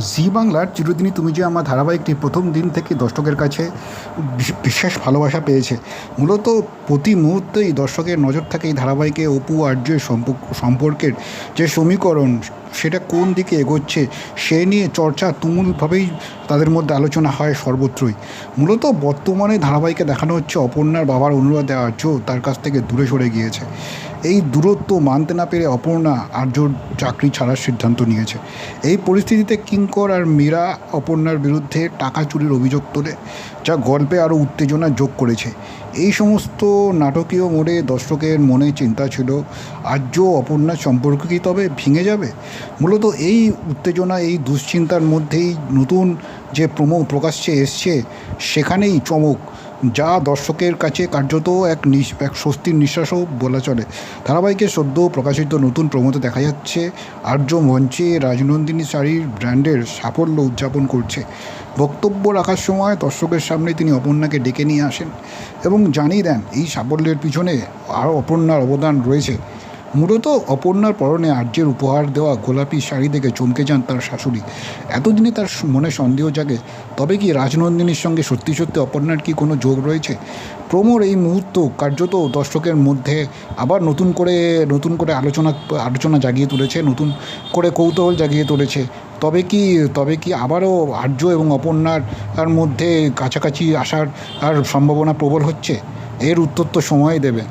জি বাংলার চিরদিনই তুমি যে আমার ধারাবাহিকটি প্রথম দিন থেকে দর্শকের কাছে বিশ- বিশেষ ভালোবাসা পেয়েছে। মূলত প্রতি মুহূর্তেই দর্শকের নজর থাকে এই ধারাবাহিকে অপু আর্যের সম্পর্কের যে সমীকরণ সেটা কোন দিকে এগোচ্ছে, সে নিয়ে চর্চা তুমুলভাবেই তাদের মধ্যে আলোচনা হয় সর্বত্রই। মূলত বর্তমানে ধারাবাহিকে দেখানো হচ্ছে অপর্ণার বাবার অনুরোধে আর্য তার কাছ থেকে দূরে সরে গিয়েছে। এই দূরত্ব মানতে না পেরে অপর্ণা আর্যর চাকরি ছাড়ার সিদ্ধান্ত নিয়েছে। এই পরিস্থিতিতে কিঙ্কর আর মীরা অপর্ণার বিরুদ্ধে টাকা চুরির অভিযোগ তোলে, যা গল্পে আরও উত্তেজনা যোগ করেছে। এই সমস্ত নাটকীয় মোড়ে দর্শকের মনে চিন্তা ছিল, আর্য অপর্ণার সম্পর্ক কি তবে ভেঙে যাবে? মূলত এই উত্তেজনা, এই দুশ্চিন্তার মধ্যেই নতুন যে প্রমো প্রকাশ্যে এসছে, সেখানেই চমক, যা দর্শকের কাছে কার্যত এক এক স্বস্তির নিঃশ্বাসও বলা চলে। ধারাবাহিকের সদ্য প্রকাশিত নতুন প্রমোতে দেখা যাচ্ছে, আর্য মঞ্চে রাজনন্দিনী শাড়ির ব্র্যান্ডের সাফল্য উদযাপন করছে। বক্তব্য রাখার সময় দর্শকের সামনে তিনি অপর্ণাকে ডেকে নিয়ে আসেন এবং জানিয়ে দেন, এই সাফল্যের পিছনে আরও অপর্ণার অবদান রয়েছে। মূলত অপর্ণার পরনে আর্যের উপহার দেওয়া গোলাপি শাড়ি দেখে চমকে যান তার শাশুড়ি। এতদিনে তার মনে সন্দেহ জাগে, তবে কি রাজনন্দিনীর সঙ্গে সত্যি সত্যি অপর্ণার কি কোনো যোগ রয়েছে? প্রমোর এই মুহূর্ত কার্যত দর্শকের মধ্যে আবার নতুন করে নতুন করে আলোচনা আলোচনা জাগিয়ে তুলেছে, নতুন করে কৌতূহল জাগিয়ে তুলেছে। তবে কি তবে কি আবারও আর্য এবং অপর্ণার মধ্যে কাছাকাছি আসার আর সম্ভাবনা প্রবল হচ্ছে? এর উত্তর তো সময় দেবে।